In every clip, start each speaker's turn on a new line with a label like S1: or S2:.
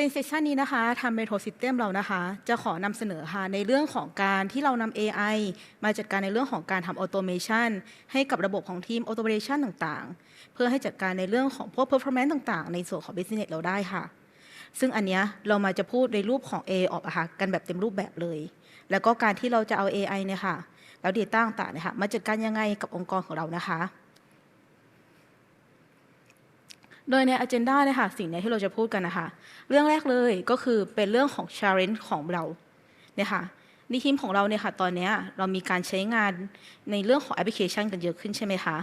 S1: ในเซสชันนี้นะคะทำเมโทรซิสเต็มเรานะคะ จะขอนำเสนอค่ะในเรื่องของการที่เรานำ AI มาจัดการในเรื่องของการทำออโตเมชันให้กับระบบของทีมออโตเมชันต่างๆ เพื่อให้จัดการในเรื่องของพวก performance ต่างๆ ในส่วนของ business เราได้ค่ะ ซึ่งอันเนี้ยเรามาจะพูดในรูปของ A ออกอะค่ะกันแบบเต็มรูปแบบเลย แล้วก็การที่เราจะเอา AI เนี่ยค่ะแล้ว Data ต่างๆเนี่ยค่ะมาจัดการยังไงกับองค์กรของเรานะคะ โดยใน agenda เนี่ยค่ะสิ่งเนี้ยที่เราจะพูดกันนะคะ เรื่องแรกเลยก็คือเป็นเรื่องของ challenge ของเราเนี่ยค่ะในทีมของเราเนี่ยค่ะตอนนี้เรามีการใช้งานในเรื่องของแอปพลิเคชันกันเยอะขึ้นใช่ไหมคะ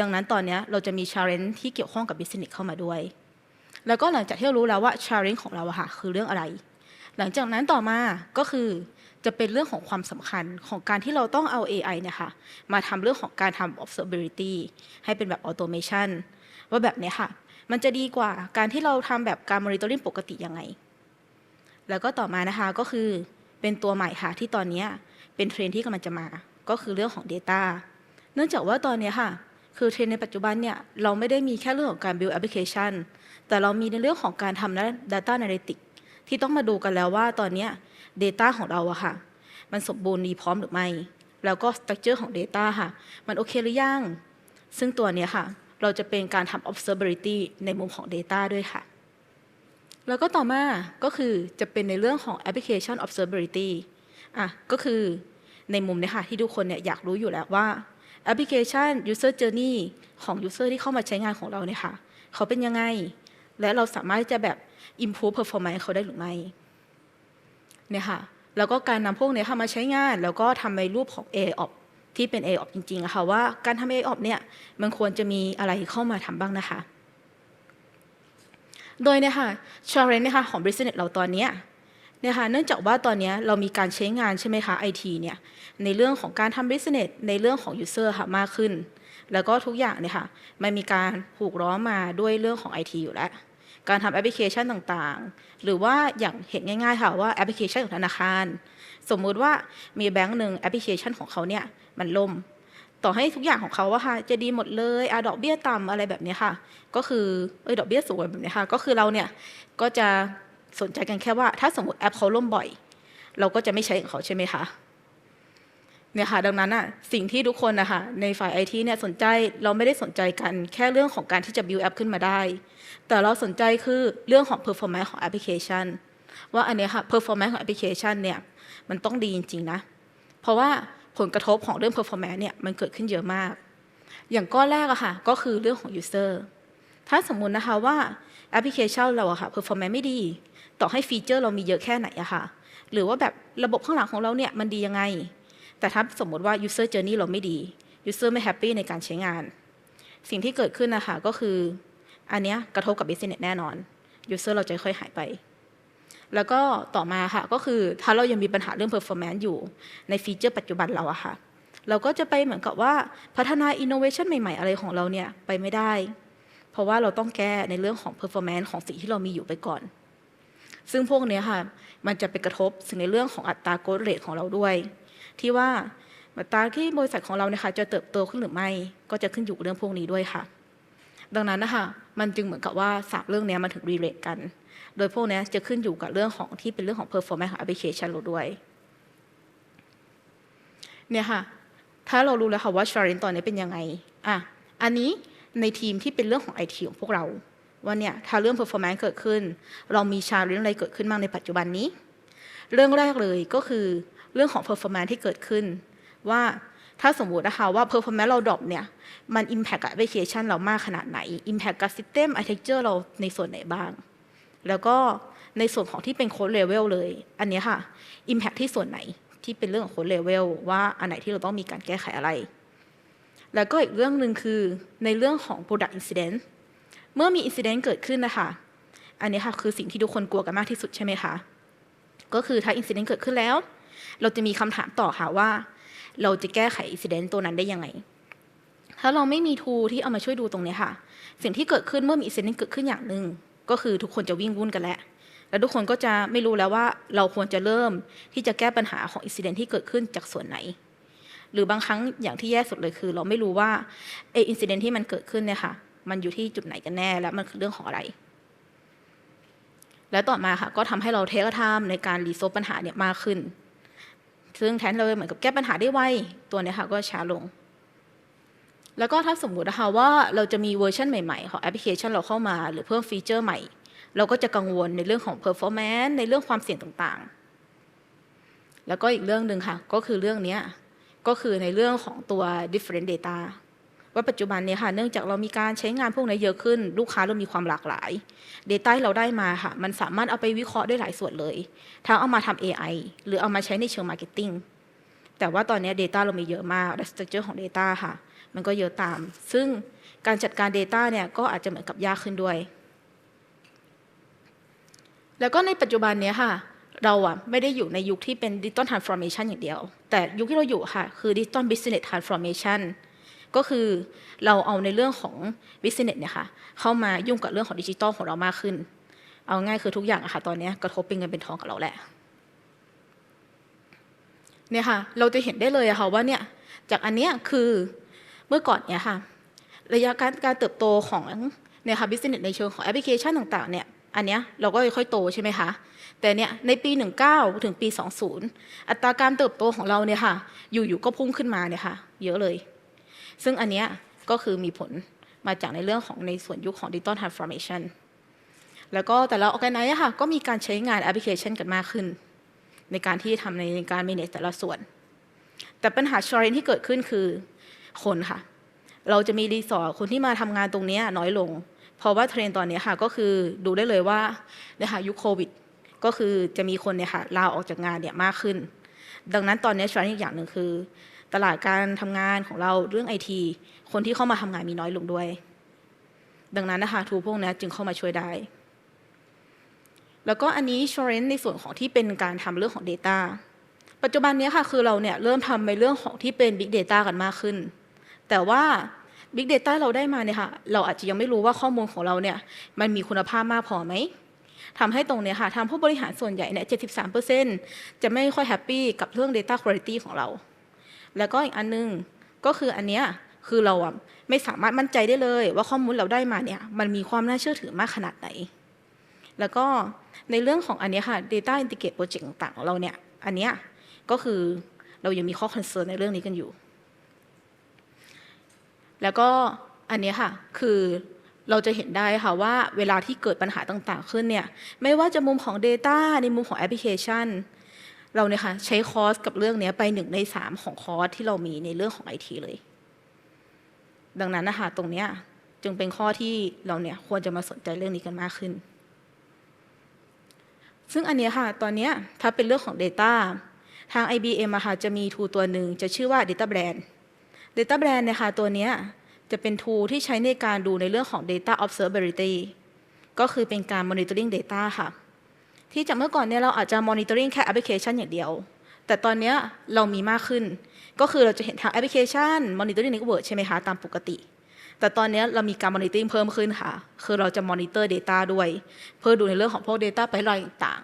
S1: ดังนั้นตอนนี้เราจะมี challenge ที่เกี่ยวข้องกับ business เข้ามาด้วย แล้วก็หลังจากที่เรารู้แล้วว่า challenge ของเราอะค่ะคือเรื่องอะไร หลังจากนั้นต่อมาก็คือจะเป็นเรื่องของความสำคัญของการที่เราต้องเอา AI เนี่ยค่ะมาทำเรื่องของการทำ observability ให้เป็นแบบ automation ว่าแบบเนี้ยค่ะ มันจะดีกว่าการที่เราทำแบบการ monitoring ปกติยังไง แล้วก็ต่อมานะคะก็คือเป็นตัวใหม่ค่ะที่ตอนนี้เป็นเทรนที่กำลังจะมา ก็คือเรื่องของ Data เนื่องจากว่าตอนนี้ค่ะ คือเทรนในปัจจุบันเนี่ยเราไม่ได้มีแค่เรื่องของการ build application แต่เรามีในเรื่องของการทำ data analytics ที่ต้องมาดูกันแล้วว่าตอนนี้ Data ของเราอะค่ะ มันสมบูรณ์ดีพร้อมหรือไม่ แล้วก็ structure ของ Data ค่ะ มันโอเคหรือยัง ซึ่งตัวนี้ค่ะ เราจะเป็นการทำ observability ในมุมของ Data ด้วยค่ะ แล้วก็ต่อมาก็คือจะเป็นในเรื่องของ application observability อะก็คือในมุมเนี้ยค่ะที่ทุกคนเนี่ยอยากรู้อยู่แล้วว่า application user journey ของ user ที่เข้ามาใช้งานของเราเนี่ยค่ะเขาเป็นยังไง และเราสามารถจะแบบ improve performance เขาได้หรือไม่เนี่ยค่ะแล้วก็การนำพวกนี้ยค่ะมาใช้งาน แล้วก็ทำในรูปของ AOP ที่เป็น AOP จริงๆค่ะว่าการทำ AOP เนี่ยมันควรจะมีอะไรเข้ามาทำบ้างนะคะ โดยเนี่ยค่ะ challenge เนี่ยค่ะของ business เราตอนนี้เนี่ยค่ะเนื่องจากว่าตอนนี้เรามีการใช้งานใช่ไหมคะ IT เนี่ยในเรื่องของการทำ business ในเรื่องของ user ค่ะมากขึ้น แล้วก็ทุกอย่างเนี่ยค่ะมันมีการผูกล้อมมาด้วยเรื่องของ IT อยู่แล้ว การทำแอปพลิเคชันต่างๆ หรือว่าอย่างเห็นง่ายๆค่ะว่าแอปพลิเคชันของธนาคาร สมมุติว่ามีแบงก์หนึ่งแอปพลิเคชันของเขาเนี่ยมันล่ม ต่อให้ทุกอย่างของเขาว่าค่ะจะดีหมดเลยอะดอกเบี้ยต่ำอะไรแบบนี้ค่ะ ก็คือเอ้ยดอกเบี้ยสูงแบบนี้ค่ะ ก็คือเราเนี่ยก็จะสนใจกันแค่ว่า ถ้าสมมติแอปเขาล่มบ่อย เราก็จะไม่ใช้ของเขาใช่ไหมคะเนี่ยค่ะดังนั้นอะสิ่งที่ทุกคนนะคะในฝ่ายไอทีเนี่ยสนใจเราไม่ได้สนใจกันแค่เรื่องของการที่จะ build app ขึ้นมาได้ แต่เราสนใจคือเรื่องของ performance ของแอปพลิเคชัน ว่าอันเนี้ยค่ะ performance ของแอปพลิเคชันเนี่ย มันต้องดีจริงๆนะ เพราะว่าผลกระทบของเรื่อง performance เนี่ยมันเกิดขึ้นเยอะมาก อย่างก้อนแรกอะค่ะก็คือเรื่องของ user ถ้าสมมุตินะคะว่าแอปพลิเคชันเราอะค่ะ performance ไม่ดี ต่อให้ฟีเจอร์เรามีเยอะแค่ไหนอะค่ะ หรือว่าแบบระบบข้างหลังของเราเนี่ยมันดียังไง แต่ถ้าสมมติว่า user journey เราไม่ดี user ไม่ happy ในการใช้งาน สิ่งที่เกิดขึ้นนะคะก็คือ อันเนี้ยกระทบกับ business แน่นอน user เราจะค่อยหายไป แล้วก็ต่อมาค่ะก็คือถ้าเรายังมีปัญหาเรื่อง performance อยู่ในฟีเจอร์ปัจจุบันเราอะค่ะ เราก็จะไปเหมือนกับว่าพัฒนา innovation ใหม่ ๆ อะไรของเราเนี่ยไปไม่ได้ เพราะว่าเราต้องแก้ในเรื่องของ performance ของสิ่งที่เรามีอยู่ไปก่อน ซึ่งพวกนี้ค่ะมันจะไปกระทบสิ่งในเรื่องของอัตรา growth rate ของเราด้วย ที่ว่าอัตราที่บริษัทของเราเนี่ยค่ะจะเติบโตขึ้นหรือไม่ ก็จะขึ้นอยู่กับเรื่องพวกนี้ด้วยค่ะ ดังนั้นนะคะมันจึงเหมือนกับว่าสามเรื่องนี้มันถึง relate กัน โดยพวกนี้จะขึ้นอยู่กับเรื่องของที่เป็นเรื่องของ performance ของ application เราด้วย เนี่ยค่ะ ถ้าเรารู้แล้วค่ะว่า challenge ตอนนี้เป็นยังไง อะ อันนี้ในทีมที่เป็นเรื่องของ IT ของพวกเรา ว่าเนี่ย ถ้าเรื่อง performance เกิดขึ้น เรามี challenge อะไรเกิดขึ้นบ้างในปัจจุบันนี้ เรื่องแรกเลยก็คือเรื่องของ performance ที่เกิดขึ้น ว่าถ้าสมมตินะคะว่า performance เราดรอปเนี่ย มัน impact กับ application เรามากขนาดไหน impact กับ system architecture เราในส่วนไหนบ้าง แล้วก็ในส่วนของที่เป็น code level เลย อันนี้ค่ะ impact ที่ส่วนไหนที่เป็นเรื่องของ code level ว่าอันไหนที่เราต้องมีการแก้ไขอะไร แล้วก็อีกเรื่องหนึ่งคือในเรื่องของ product incident เมื่อมี incident เกิดขึ้นนะคะอันนี้ค่ะคือสิ่งที่ทุกคนกลัวกันมากที่สุดใช่ไหมคะ ก็คือถ้า incident เกิดขึ้นแล้ว เราจะมีคำถามต่อค่ะว่า เราจะแก้ไข incident ตัวนั้นได้ยังไงถ้าเราไม่มี tool ที่เอามาช่วยดูตรงนี้ค่ะ สิ่งที่เกิดขึ้นเมื่อมี incident เกิดขึ้นอย่างหนึ่ง ก็คือทุกคนจะวิ่งวุ่นกันแล้ว แล้วทุกคนก็จะไม่รู้แล้วว่าเราควรจะเริ่มที่จะแก้ปัญหาของ incident ที่เกิดขึ้นจากส่วนไหน หรือบางครั้งอย่างที่แย่สุดเลยคือ เราไม่รู้ว่าไอ้ incident ที่มันเกิดขึ้นเนี่ยค่ะ มันอยู่ที่จุดไหนกันแน่และมันคือเรื่องของอะไร แล้วต่อมาค่ะก็ทำให้เราเทคไทม์ในการรีโซลปัญหาเนี่ยมากขึ้น ซึ่งแทนเราเหมือนกับแก้ปัญหาได้ไวตัวเนี้ยค่ะก็ช้าลง แล้วก็ถ้าสมมุตินะคะว่าเราจะมีเวอร์ชันใหม่ๆ ของแอปพลิเคชันเราเข้ามา หรือเพิ่มฟีเจอร์ใหม่ เราก็จะกังวลในเรื่องของ performance ในเรื่องความเสี่ยงต่างๆ แล้วก็อีกเรื่องหนึ่งค่ะก็คือเรื่องนี้ก็คือในเรื่องของตัว different data ว่าปัจจุบันเนี่ยค่ะเนื่องจากเรามีการใช้งานพวกนี้เยอะขึ้น ลูกค้าเรามีความหลากหลาย Data ที่เราได้มาค่ะ มันสามารถเอาไปวิเคราะห์ได้หลายส่วนเลย ทั้งเอามาทำ AI หรือเอามาใช้ในเชิง Marketing แต่ว่าตอนนี้ Data เรามีเยอะมากและ structure ของ Data ค่ะ มันก็เยอะตาม ซึ่งการจัดการ Data เนี่ยก็อาจจะเหมือนกับยากขึ้นด้วย แล้วก็ในปัจจุบันเนี้ยค่ะ เราอะไม่ได้อยู่ในยุคที่เป็น Digital Transformation อย่างเดียว แต่ยุคที่เราอยู่ค่ะ คือ Digital Business Transformation ก็คือเราเอาในเรื่องของ business เนี่ยค่ะเข้ามายุ่งกับเรื่องของดิจิทัลของเรามากขึ้น เอาง่ายคือทุกอย่างอะค่ะตอนนี้กระทบเป็นเงินเป็นทองกับเราแหละเนี่ยค่ะ เราจะเห็นได้เลยอะค่ะว่าเนี่ยจากอันเนี้ยคือ เมื่อก่อนเนี่ยค่ะระยะการการเติบโตของเนี่ยค่ะ business ในเชิงของแอปพลิเคชันต่างๆเนี่ยอันเนี้ยเราก็ค่อยๆโตใช่ไหมคะแต่เนี่ยในปี 19 ถึงปี 20 อัตราการเติบโตของเราเนี่ยค่ะอยู่ๆก็พุ่งขึ้นมาเนี่ยค่ะเยอะเลย ซึ่งอันเนี้ยก็คือมีผลมาจากในเรื่องของในส่วนยุคของ Digital Transformation แล้วก็แต่ละ Organize ค่ะก็มีการใช้งานแอปพลิเคชันกันมากขึ้น ในการที่ทำในการ manage แต่ละส่วน แต่ปัญหาชอรนที่เกิดขึ้นคือ คนค่ะ เราจะมีรีสอร์ทคนที่มาทำงานตรงนี้น้อยลง เพราะว่าเทรนตอนเนี้ยค่ะก็คือดูได้เลยว่านะคะยุคโควิด ก็คือจะมีคนเนี่ยค่ะลาออกจากงานเนี่ยมากขึ้น ดังนั้นตอนนี้ชอรนอีกอย่างหนึ่งคือ ตลาดการทำงานของเราเรื่องไอทีคนที่เข้ามาทำงานมีน้อยลงด้วย ดังนั้นนะคะทูพวกนี้จึงเข้ามาช่วยได้แล้วก็อันนี้ชอรนในส่วนของที่เป็นการทำเรื่องของ Data ปัจจุบันนี้ค่ะคือเราเนี่ยเริ่มทำในเรื่องของที่เป็น Big Data กันมากขึ้น แต่ว่า Big Data เราได้มาเนี่ยค่ะเราอาจจะยังไม่รู้ว่าข้อมูลของเราเนี่ยมันมีคุณภาพมากพอไหมทำให้ตรงเนี้ยค่ะทางผู้บริหารส่วนใหญ่เนี่ย73%จะไม่ค่อยแฮปปี้กับเรื่อง Data Quality ของเรา แล้วก็อีกอันนึงก็คืออันเนี้ยคือเราอะไม่สามารถมั่นใจได้เลย ว่าข้อมูลเราได้มาเนี่ยมันมีความน่าเชื่อถือมากขนาดไหน แล้วก็ในเรื่องของอันเนี้ยค่ะ Data Integrate Project ต่างๆของเราเนี่ยอันเนี้ยก็คือเรายังมีข้อคอนเซิร์นในเรื่องนี้กันอยู่ แล้วก็อันนี้ค่ะคือเราจะเห็นได้ค่ะว่าเวลาที่เกิดปัญหาต่างๆ ขึ้นเนี่ยไม่ว่าจะมุมของ Data ในมุมของแอปพลิเคชัน เราเนี่ยค่ะใช้คอร์สกับเรื่องนี้ไปหนึ่งในสามของคอร์สที่เรามีในเรื่องของไอทีเลย ดังนั้นนะคะตรงเนี้ยจึงเป็นข้อที่เราเนี่ยควรจะมาสนใจเรื่องนี้กันมากขึ้น ซึ่งอันนี้ค่ะตอนเนี้ยถ้าเป็นเรื่องของ Data ทาง IBM อะค่ะจะมีทูตัวหนึ่งจะชื่อว่า Data Brand Data Brand เนี่ยค่ะตัวนี้จะเป็นทูที่ใช้ในการดูในเรื่องของ Data Observability ก็คือเป็นการ Monitoring Data ค่ะ ที่จากเมื่อก่อนเนี่ยเราอาจจะ monitoring แค่แอปพลิเคชันอย่างเดียว แต่ตอนนี้เรามีมากขึ้น ก็คือเราจะเห็นทางแอปพลิเคชัน monitoring network ใช่ไหมคะ ตามปกติ แต่ตอนนี้เรามีการ monitoring เพิ่มขึ้นค่ะ คือเราจะ monitor data ด้วย เพื่อดูในเรื่องของพวก data ไปลอยต่าง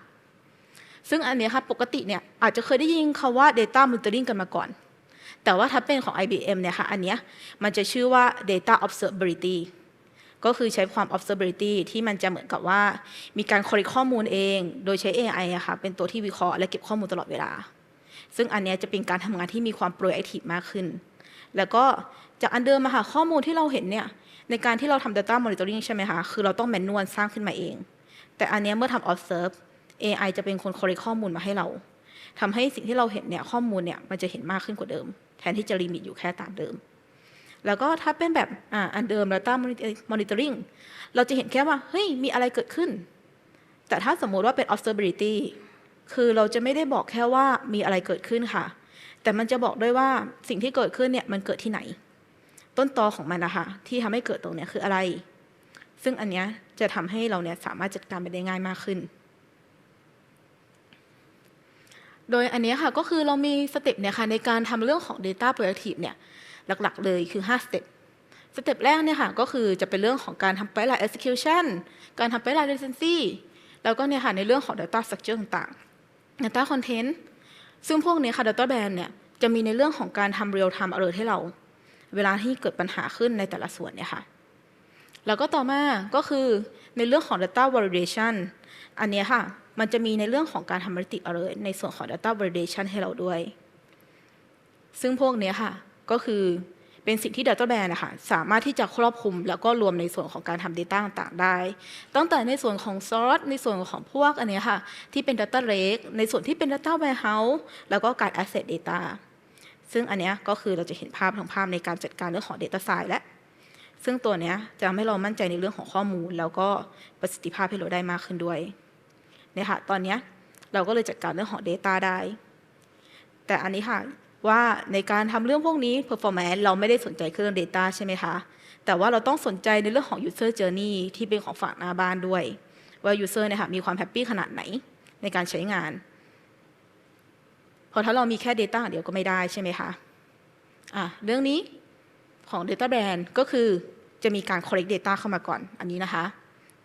S1: ๆซึ่งอันนี้ค่ะปกติเนี่ยอาจจะเคยได้ยินคำว่า data monitoring กันมาก่อน แต่ว่าถ้าเป็นของ IBM เนี่ยค่ะ อันเนี้ยมันจะชื่อว่า data observability ก็คือใช้ความ observability ที่มันจะเหมือนกับว่า มีการ correct ข้อมูลเอง โดยใช้ AI อะค่ะ เป็นตัวที่วิเคราะห์และเก็บข้อมูลตลอดเวลา ซึ่งอันเนี้ยจะเป็นการทำงานที่มีความ proactive มากขึ้น แล้วก็จากอันเดิมมาค่ะ ข้อมูลที่เราเห็นเนี่ย ในการที่เราทำ data monitoring ใช่ไหมคะ คือเราต้อง manual สร้างขึ้นมาเอง แต่อันเนี้ยเมื่อทำ observe AI จะเป็นคน correct ข้อมูลมาให้เราทำให้สิ่งที่เราเห็นเนี่ยข้อมูลเนี่ยมันจะเห็นมากขึ้นกว่าเดิม แทนที่จะลิมิตอยู่แค่ตามเดิม แล้วก็ถ้าเป็นแบบอ่าอันเดิม data monitoring เราจะเห็นแค่ว่า เฮ้ย มีอะไรเกิดขึ้น แต่ถ้าสมมุติว่าเป็น observability คือเราจะไม่ได้บอกแค่ว่ามีอะไรเกิดขึ้นค่ะ แต่มันจะบอกด้วยว่าสิ่งที่เกิดขึ้นเนี่ยมันเกิดที่ไหน ต้นตอของมันนะคะที่ทำให้เกิดตรงเนี้ยคืออะไร ซึ่งอันเนี้ยจะทำให้เราเนี่ยสามารถจัดการไปได้ง่ายมากขึ้น โดยอันนี้ค่ะก็คือเรามีสเต็ปเนี่ยค่ะในการทำเรื่องของ data proactive เนี่ยหลักๆเลยคือ 5 สเต็ปสเต็ปแรกเนี่ยค่ะก็คือจะเป็นเรื่องของการทำ pipeline execution การทำ pipeline recency แล้วก็เนี่ยค่ะในเรื่องของ data structure ต่างๆ data content ซึ่งพวกนี้ค่ะ data band เนี่ยจะมีในเรื่องของการทำ real time alert ให้เรา เวลาที่เกิดปัญหาขึ้นในแต่ละส่วนเนี่ยค่ะแล้วก็ต่อมาก็คือในเรื่องของ data validation อันนี้ค่ะ มันจะมีในเรื่องของการทำ multi alert ในส่วนของ data validation ให้เราด้วย ซึ่งพวกนี้ค่ะ ก็คือเป็นสิ่งที่ Data Band นะคะสามารถที่จะครอบคลุม แล้วก็รวมในส่วนของการทำ Data ต่างๆได้ ตั้งแต่ในส่วนของ Source ในส่วนของพวกอันนี้ค่ะ ที่เป็น Data Lake ในส่วนที่เป็น Data Warehouse แล้วก็การ Asset Data ซึ่งอันนี้ก็คือเราจะเห็นภาพทั้งภาพในการจัดการเรื่องของ Data Science และ ซึ่งตัวนี้จะทำให้เรามั่นใจในเรื่องของข้อมูล แล้วก็ประสิทธิภาพให้เราได้มากขึ้นด้วย เนี่ยค่ะ ตอนนี้เราก็เลยจัดการเรื่องของ Data ได้ แต่อันนี้ค่ะว่าในการทำเรื่องพวกนี้ performance เราไม่ได้สนใจเครื่อง Data ใช่ไหมคะ แต่ว่าเราต้องสนใจในเรื่องของ user journey ที่เป็นของฝั่งหน้าบ้านด้วย ว่า user เนี่ยค่ะมีความแฮปปี้ขนาดไหนในการใช้งานเพราะถ้าเรามีแค่ Data อย่าเดียวก็ไม่ได้ใช่ไหมคะอะเรื่องนี้ของ Data Brand ก็คือจะมีการ collect data เข้ามาก่อนอันนี้นะคะ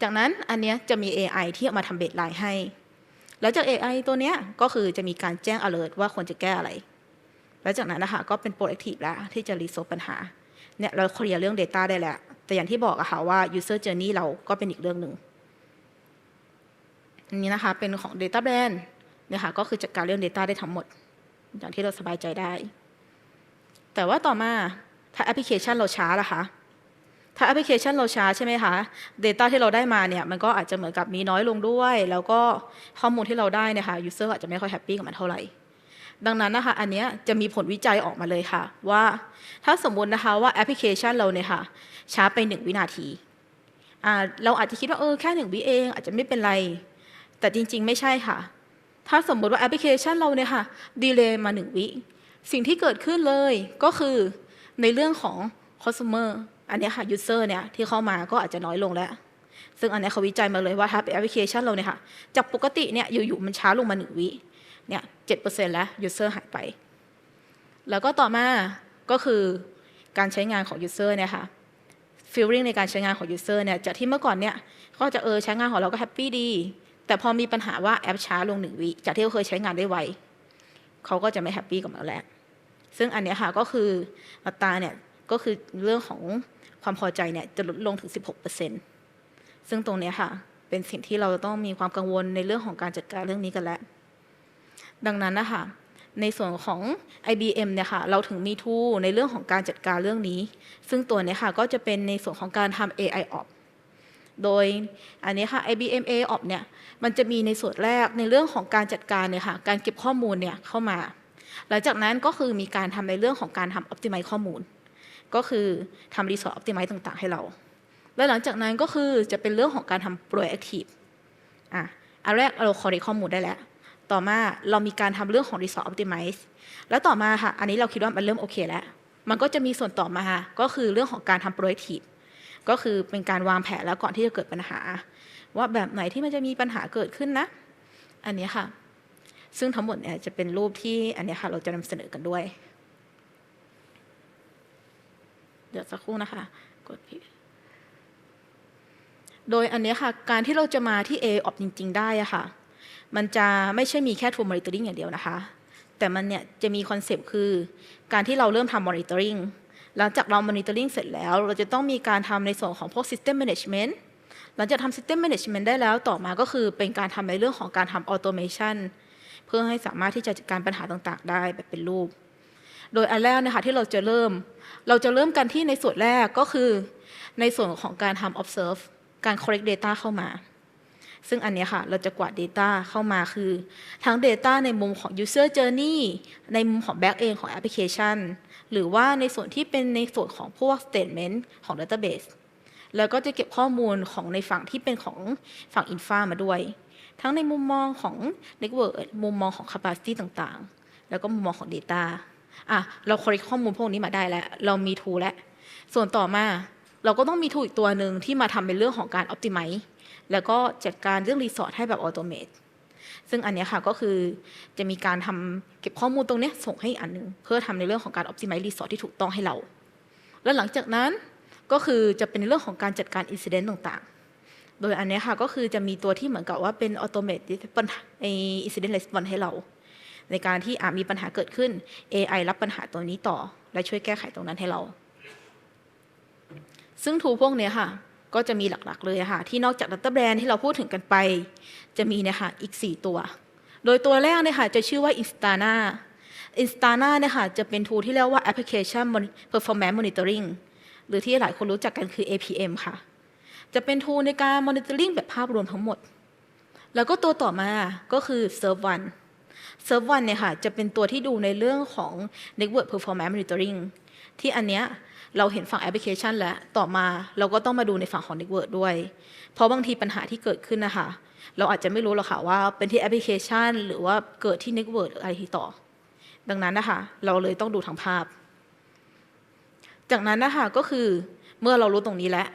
S1: จากนั้นอันเนี้ยจะมี AI ที่เอามาทำเบสไลน์ให้ แล้วจาก AI ตัวเนี้ยก็คือจะมีการแจ้ง alert ว่าควรจะแก้อะไร แล้วจากนั้นนะคะก็เป็น proactive แล้วที่จะ resolve ปัญหา เนี่ยเราเคลียร์เรื่อง Data ได้แล้ว แต่อย่างที่บอกอะค่ะว่า user journey เราก็เป็นอีกเรื่องหนึ่งอันนี้นะคะเป็นของ Data Brand เนี่ยค่ะก็คือจัดการเรื่อง Data ได้ทั้งหมด อย่างที่เราสบายใจได้ แต่ว่าต่อมาถ้าแอปพลิเคชันเราช้าล่ะคะ ถ้าแอปพลิเคชันเราช้าใช่ไหมคะ Data ที่เราได้มาเนี่ยมันก็อาจจะเหมือนกับมีน้อยลงด้วย แล้วก็ข้อมูลที่เราได้เนี่ยค่ะ user อาจจะไม่ค่อยแฮปปี้กับมันเท่าไหร่ดังนั้นนะคะอันนี้จะมีผลวิจัยออกมาเลยค่ะ ว่าถ้าสมมุตินะคะว่าแอปพลิเคชันเราเนี่ยค่ะ ช้าไปหนึ่งวินาที เราอาจจะคิดว่าเออแค่หนึ่งวิเองอาจจะไม่เป็นไร แต่จริงๆ ไม่ใช่ค่ะ ถ้าสมมติว่าแอปพลิเคชันเราเนี่ยค่ะดีเลย์มาหนึ่งวิ สิ่งที่เกิดขึ้นเลยก็คือในเรื่องของ customer อันนี้ค่ะ user เนี่ยที่เข้ามาก็อาจจะน้อยลงแล้ว ซึ่งอันนี้เขาวิจัยมาเลยว่าถ้าเป็นแอปพลิเคชันเราเนี่ยค่ะจากปกติเนี่ยอยู่ๆมันช้าลงมาหนึ่งวิเนี่ยเจ็ดเปอร์เซ็นต์แล้ว user หายไป แล้วก็ต่อมาก็คือการใช้งานของ user เนี่ยค่ะ feeling ในการใช้งานของ user เนี่ยจากที่เมื่อก่อนเนี่ยก็จะเออใช้งานของเราก็แฮปปี้ดี แต่พอมีปัญหาว่าแอปช้าลงหนึ่งวิจากที่เขาเคยใช้งานได้ไวเขาก็จะไม่แฮปปี้กับเราแล้ว ซึ่งอันนี้ค่ะก็คืออัตราเนี่ยก็คือเรื่องของ ความพอใจเนี่ยจะลดลงถึง 16%ซึ่งตรงนี้ค่ะ เป็นสิ่งที่เราต้องมีความกังวลในเรื่องของการจัดการเรื่องนี้กันแล้ว ดังนั้นนะคะในส่วนของ IBM เนี่ยค่ะ เราถึงมีทูในเรื่องของการจัดการเรื่องนี้ ซึ่งตัวเนี้ยค่ะ ก็จะเป็นในส่วนของการทำ AI Op โดยอันนี้ค่ะ IBM AI Op เนี่ย มันจะมีในส่วนแรกในเรื่องของการจัดการเนี่ยค่ะ การเก็บข้อมูลเนี่ยเข้ามา หลังจากนั้นก็คือมีการทำในเรื่องของการทำ optimize ข้อมูล ก็คือทำ resource optimize ต่างๆ ให้เรา แล้วหลังจากนั้นก็คือจะเป็นเรื่องของการทำ proactive อะอันแรกเรา collect ข้อมูลได้แล้ว ต่อมาเรามีการทำเรื่องของ resource optimize แล้วต่อมาค่ะ อันนี้เราคิดว่ามันเริ่มโอเคแล้ว มันก็จะมีส่วนต่อมาก็คือเรื่องของการทำ proactive ก็คือเป็นการวางแผนแล้วก่อนที่จะเกิดปัญหา ว่าแบบไหนที่มันจะมีปัญหาเกิดขึ้นนะ อันนี้ค่ะ ซึ่งทั้งหมดเนี่ยจะเป็นรูปที่อันนี้ค่ะเราจะนำเสนอกันด้วย เดี๋ยวสักครู่นะคะ กดผิดโดยอันนี้ค่ะ การที่เราจะมาที่ A ออกจริง ๆ ได้อะค่ะ มันจะไม่ใช่มีแค่ tool monitoring อย่างเดียวนะคะ แต่มันเนี่ยจะมีคอนเซปต์คือ การที่เราเริ่มทำ monitoring หลังจากเรา monitoring เสร็จแล้ว เราจะต้องมีการทำในส่วนของพวก system management หลังจากทำ system management ได้แล้วต่อมาก็คือเป็นการทำในเรื่องของการทำ automation เพื่อให้สามารถที่จะจัดการปัญหาต่าง ๆ ได้แบบเป็นรูป โดยอันแรกนะคะที่เราจะเริ่ม เราจะเริ่มกันที่ในส่วนแรกก็คือ ในส่วนของการทำ observe การ collect data เข้ามา ซึ่งอันนี้ค่ะ เราจะกวาด Data เข้ามาคือ ทั้ง Data ในมุมของ User Journey ในมุมของ Back end ของแอปพลิเคชันหรือว่าในส่วนที่เป็นในส่วนของพวก Statement ของ Database แล้วก็จะเก็บข้อมูลของในฝั่งที่เป็นของฝั่ง infra มาด้วย ทั้งในมุมมองของ Network มุมมองของ Capacity ต่างๆ แล้วก็มุมมองของ Data อะเรา collect ข้อมูลพวกนี้มาได้แล้ว เรามี tool แล้ว ส่วนต่อมาเราก็ต้องมี tool อีกตัวหนึ่งที่มาทำเป็นเรื่องของการ optimize แล้วก็จัดการเรื่องรีสอร์ทให้แบบออโตเมตซึ่งอันนี้ค่ะก็คือจะมีการทำเก็บข้อมูลตรงนี้ส่งให้อันหนึง เพื่อทำในเรื่องของการ optimize รีสอร์ทที่ถูกต้องให้เรา แล้วหลังจากนั้นก็คือจะเป็นเรื่องของการจัดการ incident ต่างๆ โดยอันนี้ค่ะก็คือจะมีตัวที่เหมือนกับว่าเป็น automate ปัญหาไอ incident response ให้เรา ในการที่อามีปัญหาเกิดขึ้น AI รับปัญหาตัวนี้ต่อ และช่วยแก้ไขตรงนั้นให้เรา ซึ่งทูพวกนี้ค่ะ ก็จะมีหลักๆเลยค่ะ ที่นอกจาก Data Brand ที่เราพูดถึงกันไป จะมีนี่ยค่ะอีก 4 ตัว โดยตัวแรกเนี่ยค่ะจะชื่อว่า Instana Instana เนี่ยค่ะจะเป็น tool ที่เรียกว่า Application Performance Monitoring หรือที่หลายคนรู้จักกันคือ APM ค่ะ จะเป็น tool ในการ monitoring แบบภาพรวมทั้งหมด แล้วก็ตัวต่อมาก็คือ Serve One Serve One เนี่ยค่ะจะเป็นตัวที่ดูในเรื่องของ Network Performance Monitoring ที่อันเนี้ยเราเห็นฝั่งแอปพลิเคชันแล้ว ต่อมาเราก็ต้องมาดูในฝั่งของ Network ด้วย เพราะบางทีปัญหาที่เกิดขึ้นนะคะเราอาจจะไม่รู้หรอกค่ะว่าเป็นที่แอปพลิเคชัน หรือว่าเกิดที่ Network หรืออะไรที่ต่อ ดังนั้นนะคะเราเลยต้องดูทางภาพ จากนั้นนะคะก็คือเมื่อเรารู้ตรงนี้แล้ว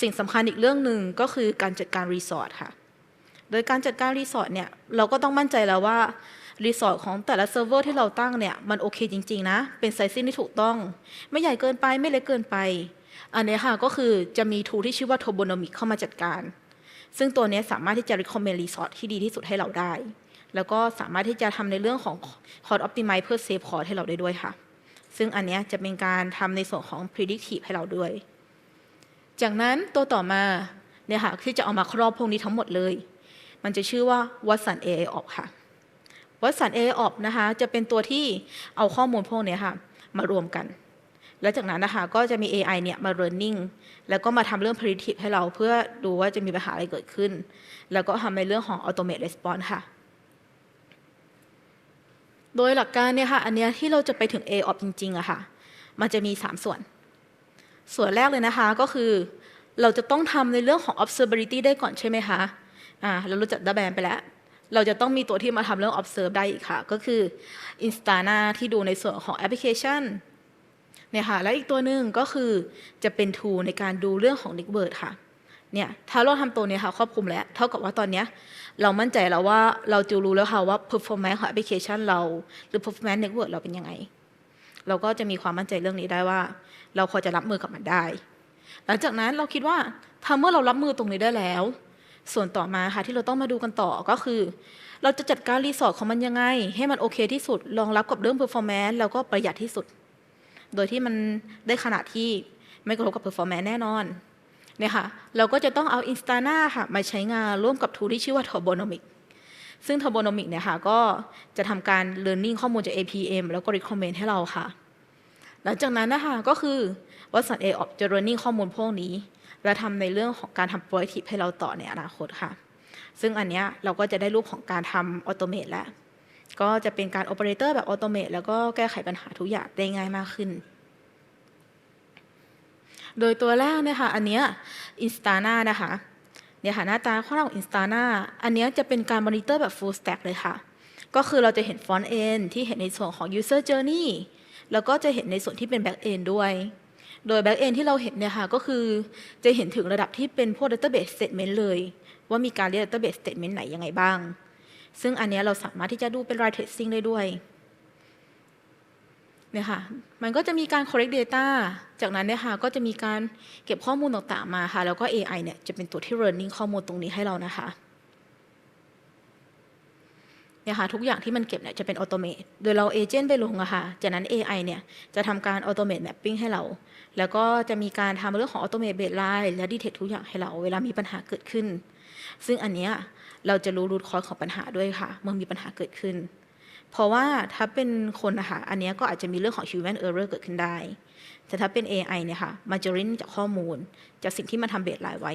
S1: สิ่งสำคัญอีกเรื่องหนึ่งก็คือการจัดการรีสอร์ทค่ะ โดยการจัดการรีสอร์ทเนี่ยเราก็ต้องมั่นใจแล้วว่า รีสอร์ทของแต่ละเซิร์ฟเวอร์ที่เราตั้งเนี่ย มันโอเคจริง ๆ นะ เป็นไซซิ่งที่ถูกต้อง ไม่ใหญ่เกินไปไม่เล็กเกินไป อันนี้ค่ะก็คือจะมีทูที่ชื่อว่า Turbonomic เข้ามาจัดการ ซึ่งตัวนี้สามารถที่จะ recommend resort ที่ดีที่สุดให้เราได้ แล้วก็สามารถที่จะทำในเรื่องของ cost optimize เพื่อ save cost ให้เราได้ด้วยค่ะ ซึ่งอันนี้จะเป็นการทำในส่วนของ predictive ให้เราด้วย จากนั้นตัวต่อมาเนี่ยค่ะที่จะเอามาครอบพวกนี้ทั้งหมดเลย มันจะชื่อว่า Watson AI Op ค่ะ Watson AI Op นะคะจะเป็นตัวที่เอาข้อมูลพวกนี้ค่ะมารวมกัน แล้วจากนั้นนะคะก็จะมี AI เนี่ยมา learning แล้วก็มาทำเรื่อง predictive ให้เราเพื่อดูว่าจะมีปัญหาอะไรเกิดขึ้น แล้วก็ทำในเรื่องของ automate response ค่ะ โดยหลักการเนี่ยค่ะอันเนี้ยที่เราจะไปถึง A op จริงๆอะค่ะ มันจะมี 3 ส่วน ส่วนแรกเลยนะคะก็คือเราจะต้องทำในเรื่องของ observability ได้ก่อนใช่ไหมคะอ่าเรารู้จักดับแบนไปแล้ว เราจะต้องมีตัวที่มาทำเรื่อง observe ได้อีกค่ะ ก็คือ Instana ที่ดูในส่วนของแอปพลิเคชันเนี่ยค่ะ และอีกตัวหนึ่งก็คือจะเป็น tool ในการดูเรื่องของ network ค่ะเนี่ยถ้าเราทำตัวนี้ค่ะครอบคลุมแล้ว เท่ากับว่าตอนนี้เรามั่นใจแล้วว่าเราจะรู้แล้วค่ะว่า performance ของแอปพลิเคชันเรา หรือ performance network เราเป็นยังไง เราก็จะมีความมั่นใจเรื่องนี้ได้ว่า เราพอจะรับมือกับมันได้ หลังจากนั้นเราคิดว่าถ้าเมื่อเรารับมือตรงนี้ได้แล้ว ส่วนต่อมาค่ะที่เราต้องมาดูกันต่อก็คือ เราจะจัดการรีสอร์ทของมันยังไง ให้มันโอเคที่สุดรองรับกับเรื่อง performance แล้วก็ประหยัดที่สุด โดยที่มันได้ขนาดที่ไม่กระทบกับ performance แน่นอนเนี่ยค่ะเราก็จะต้องเอา Instana ค่ะมาใช้งานร่วมกับ tool ที่ชื่อว่า Turbonomic ซึ่ง Turbonomic เนี่ยค่ะก็จะทำการ learning ข้อมูลจาก APM แล้วก็ recommend ให้เราค่ะ หลังจากนั้นนะคะก็คือวัสันเอออบจะ running ข้อมูลพวกนี้ และทำในเรื่องของการทำ proactive ให้เราต่อในอนาคตค่ะ ซึ่งอันเนี้ยเราก็จะได้รูปของการทำ automate แล้ว ก็จะเป็นการ operator แบบ automate แล้วก็แก้ไขปัญหาทุกอย่างได้ง่ายมากขึ้น โดยตัวแรกเนี่ยค่ะอันเนี้ย Instana นะคะเนี่ยค่ะหน้าตาข้างหน้าของ Instana อันนี้จะเป็นการ monitor แบบ full stack เลยค่ะ ก็คือเราจะเห็น front end ที่เห็นในส่วนของ user journey แล้วก็จะเห็นในส่วนที่เป็น back end ด้วย โดย back end ที่เราเห็นเนี่ยค่ะก็คือจะเห็นถึงระดับที่เป็นพวก database statement เลย ว่ามีการเรียก database statement ไหนยังไงบ้าง ซึ่งอันนี้เราสามารถที่จะดูเป็น ray tracing ได้ด้วยเนี่ยค่ะมันก็จะมีการ collect data จากนั้นเนี่ยค่ะก็จะมีการเก็บข้อมูลต่างๆมาค่ะ แล้วก็ AI เนี่ยจะเป็นตัวที่ learning ข้อมูลตรงนี้ให้เรานะคะ เนี่ยค่ะทุกอย่างที่มันเก็บเนี่ยจะเป็นออโตเมตโดยเราเอเจนต์ไปลงอะค่ะจากนั้น AI เนี่ยจะทำการออโตเมตแมปปิ้งให้เรา แล้วก็จะมีการทำเรื่องของออโตเมตเบสไลน์และดีเทคทุกอย่างให้เรา เวลามีปัญหาเกิดขึ้น ซึ่งอันเนี้ยเราจะรู้รูทคอร์ของปัญหาด้วยค่ะ เมื่อมีปัญหาเกิดขึ้น เพราะว่าถ้าเป็นคนนะคะอันเนี้ยก็อาจจะมีเรื่องของ human error เกิดขึ้นได้ แต่ถ้าเป็น AI เนี่ยค่ะมันจะรินจากข้อมูล จากสิ่งที่มันทำเบสไลน์ไว้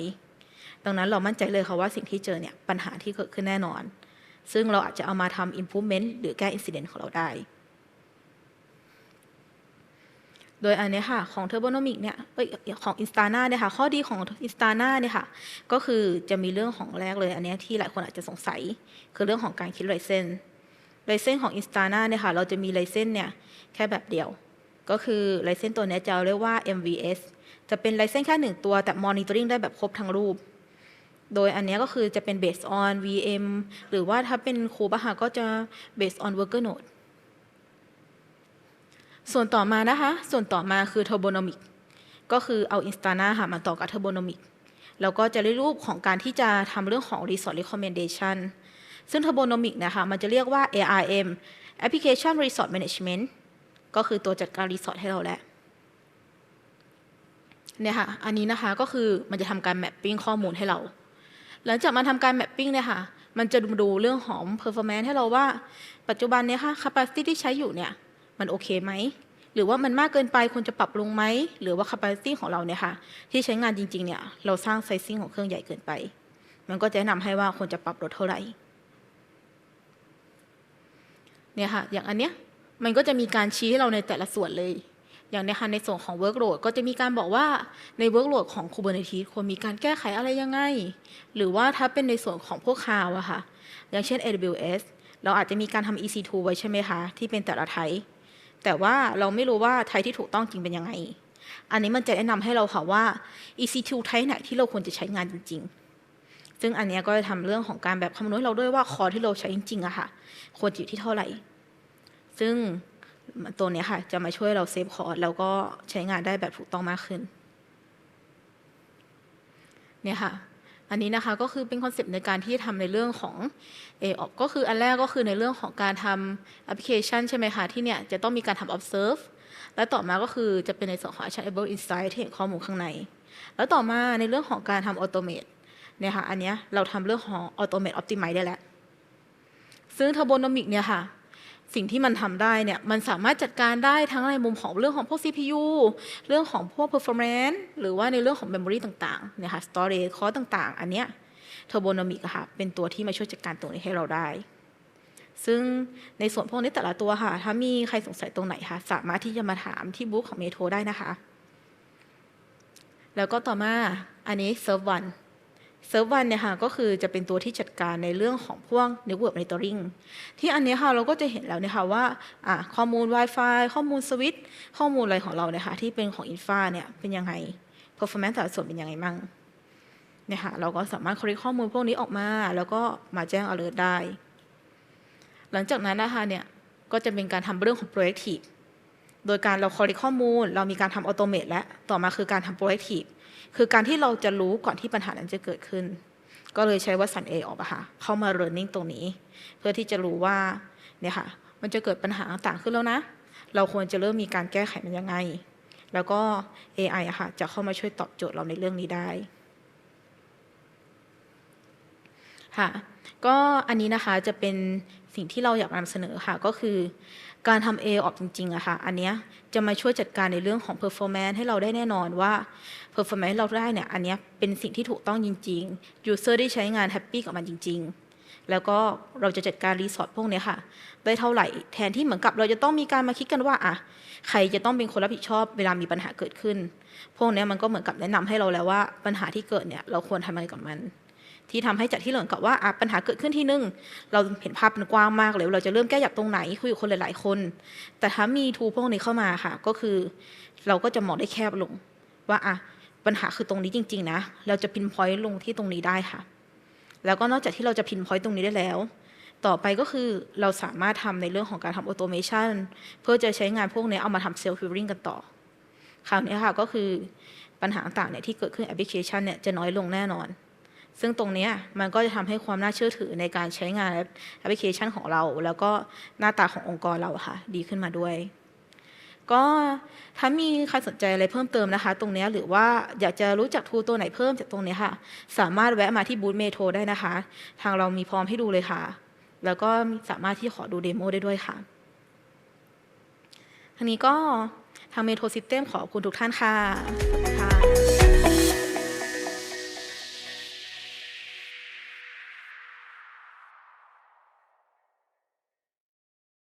S1: ดังนั้นเรามั่นใจเลยค่ะว่าสิ่งที่เจอเนี่ยปัญหาที่เกิดขึ้นแน่นอน ซึ่งเราอาจจะเอามาทำ improvement หรือแก้ incident ของเราได้ โดยอันนี้ค่ะ ของ Turbonomic เนี่ยของ Instana เนี่ยค่ะ ข้อดีของ Instana เนี่ยค่ะ ก็คือจะมีเรื่องของแรกเลย อันนี้ที่หลายคนอาจจะสงสัย คือเรื่องของการคิดไลเซนไลเซนของ Instana เนี่ยค่ะ เราจะมีไลเซนเนี่ย แค่แบบเดียว ก็คือไลเซนตัวนี้จะเรียกว่า MVS จะเป็นไลเซนแค่หนึ่งตัวแต่ monitoring ได้แบบครบทั้งรูป โดยอันนี้ก็คือจะเป็น based on VM หรือว่าถ้าเป็นคูบะค่ะก็จะ based on worker node ส่วนต่อมานะคะ ส่วนต่อมาคือ Turbonomic ก็คือเอา Instana ค่ะมาต่อกับ Turbonomic แล้วก็จะได้รูปของการที่จะทำเรื่องของ Resource Recommendation ซึ่ง Turbonomic นะคะมันจะเรียกว่า ARM Application Resource Management ก็คือตัวจัดการรีสอร์ทให้เราแหละเนี่ยค่ะ อันนี้นะคะก็คือมันจะทำการแมปปิ้งข้อมูลให้เรา หลังจากมันทำการแมปปิ้งเนี่ยค่ะ มันจะดูเรื่องของ performance ให้เราว่า ปัจจุบันเนี่ยค่ะ capacity ที่ใช้อยู่เนี่ย มันโอเคไหม หรือว่ามันมากเกินไปควรจะปรับลงไหม หรือว่า capacity ของเราเนี่ยค่ะ ที่ใช้งานจริง ๆ เนี่ย เราสร้าง sizing ของเครื่องใหญ่เกินไป มันก็จะแนะนำให้ว่าควรจะปรับลดเท่าไหร่ เนี่ยค่ะ อย่างอันเนี้ย มันก็จะมีการชี้ให้เราในแต่ละส่วนเลย อย่างเนี้ยค่ะในส่วนของ workload ก็จะมีการบอกว่าใน workload ของ Kubernetes ควรมีการแก้ไขอะไรยังไง หรือว่าถ้าเป็นในส่วนของพวกคาวอะค่ะ อย่างเช่น AWS เราอาจจะมีการทำ EC2 ไว้ใช่ไหมคะ ที่เป็นแต่ละไทป์แต่ว่าเราไม่รู้ว่าไทป์ที่ถูกต้องจริงเป็นยังไง อันนี้มันจะแนะนำให้เราค่ะว่า EC2 ไทป์ไหนที่เราควรจะใช้งานจริง ๆ ซึ่งอันนี้ก็จะทำเรื่องของการแบบคำนวณเราด้วยว่าคอที่เราใช้จริงๆอะค่ะ ควรอยู่ที่เท่าไหร่ ซึ่ง ตัวนี้ค่ะ จะมาช่วยเราเซฟคอร์สแล้วก็ใช้งานได้แบบถูกต้องมากขึ้น เนี่ยค่ะ อันนี้นะคะก็คือเป็นคอนเซปต์ในการที่ทำในเรื่องของ AOP ก็คืออันแรกก็คือในเรื่องของการทำแอปพลิเคชันใช่ไหมคะที่เนี่ยจะต้องมีการทำ observe และต่อมาก็คือจะเป็นในส่วนของ actionable insight ที่เห็นข้อมูลข้างใน แล้วต่อมาในเรื่องของการทำ automate เนี่ยค่ะ อันเนี้ยเราทำเรื่องของ automate optimize ได้แล้ว ซึ่ง Turbonomic เนี่ยค่ะ สิ่งที่มันทำได้เนี่ยมันสามารถจัดการได้ทั้งในมุมของเรื่องของพวก CPU เรื่องของพวก performance หรือว่าในเรื่องของ memory ต่างๆเนี่ยค่ะ storage cost ต่างๆ อันเนี้ย Turbonomic ค่ะเป็นตัวที่มาช่วยจัดการตรงนี้ให้เราได้ ซึ่งในส่วนพวกนี้แต่ละตัวค่ะ ถ้ามีใครสงสัยตรงไหนค่ะสามารถที่จะมาถามที่บูธของเมโทรได้นะคะ แล้วก็ต่อมาอันนี้ Serve One เซิร์ฟวันเนี่ยค่ะก็คือจะเป็นตัวที่จัดการในเรื่องของพวก Network Monitoring ที่อันนี้ค่ะเราก็จะเห็นแล้วเนี่ยค่ะว่าข้อมูล Wi-Fi ข้อมูลสวิตข้อมูลอะไรของเราเนี่ยค่ะที่เป็นของ Infa เนี่ยเป็นยังไง Performance แต่ละส่วนเป็นยังไงมั่งเนี่ยค่ะเราก็สามารถ collect ข้อมูลพวกนี้ออกมา แล้วก็มาแจ้ง alert ได้ หลังจากนั้นนะคะเนี่ยก็จะเป็นการทำเรื่องของ proactive โดยการเรา collect ข้อมูล เรามีการทำ automate และ ต่อมาคือการทำ proactive คือการที่เราจะรู้ก่อนที่ปัญหานั้นจะเกิดขึ้น ก็เลยใช้ว่าสันเอออกอะค่ะเข้ามา learning ตรงนี้ เพื่อที่จะรู้ว่าเนี่ยค่ะมันจะเกิดปัญหาต่างๆขึ้นแล้วนะ เราควรจะเริ่มมีการแก้ไขมันยังไง แล้วก็ AI อะค่ะจะเข้ามาช่วยตอบโจทย์เราในเรื่องนี้ได้ค่ะก็อันนี้นะคะจะเป็น สิ่งที่เราอยากนำเสนอค่ะก็คือการทำ A ออกจริงๆอะค่ะ อันเนี้ยจะมาช่วยจัดการในเรื่องของ performance ให้เราได้แน่นอนว่า performance เราได้เนี่ย อันเนี้ยเป็นสิ่งที่ถูกต้องจริง ๆ user ได้ใช้งานแฮปปี้กับมันจริง ๆ แล้วก็เราจะจัดการรีสอร์ทพวกนี้ค่ะ ได้เท่าไหร่แทนที่เหมือนกับเราจะต้องมีการมาคิดกันว่าอะใครจะต้องเป็นคนรับผิดชอบเวลามีปัญหาเกิดขึ้น พวกนี้มันก็เหมือนกับแนะนำให้เราแล้วว่าปัญหาที่เกิดเนี่ยเราควรทำอะไรกับมัน ที่ทำให้จากที่เหมือนกับว่าปัญหาเกิดขึ้นที่หนึ่งเราเห็นภาพเป็นกว้างมากเลยเราจะเริ่มแก้จากตรงไหนคุยกับคนหลาย ๆ คน แต่ถ้ามีทูพวกนี้เข้ามาค่ะ ก็คือเราก็จะมองได้แคบลง ว่าอะปัญหาคือตรงนี้จริง ๆ นะ เราจะพินพอยต์ลงที่ตรงนี้ได้ค่ะ แล้วก็นอกจากที่เราจะพินพอยต์ตรงนี้ได้แล้ว ต่อไปก็คือเราสามารถทำในเรื่องของการทำออโตเมชันเพื่อจะใช้งานพวกนี้เอามาทำเซลล์ฟิลลิ่งกันต่อ คราวนี้ค่ะก็คือปัญหาต่างๆเนี่ยที่เกิดขึ้นแอปพลิเคชันเนี่ยจะน้อยลงแน่นอน ซึ่งตรงนี้มันก็จะทำให้ความน่าเชื่อถือในการใช้งานแอปพลิเคชันของเรา แล้วก็หน้าตาขององค์กรเราค่ะ ดีขึ้นมาด้วย ก็ถ้ามีใครสนใจอะไรเพิ่มเติมนะคะ ตรงนี้หรือว่าอยากจะรู้จักทูตัวไหนเพิ่มจากตรงนี้ค่ะ สามารถแวะมาที่บูธเมโทรได้นะคะ ทางเรามีพร้อมให้ดูเลยค่ะ แล้วก็สามารถที่ขอดูเดโมได้ด้วยค่ะทางนี้ก็ทางเมโทรซิสเต็มขอบคุณทุกท่านค่ะขอบคุณค่ะ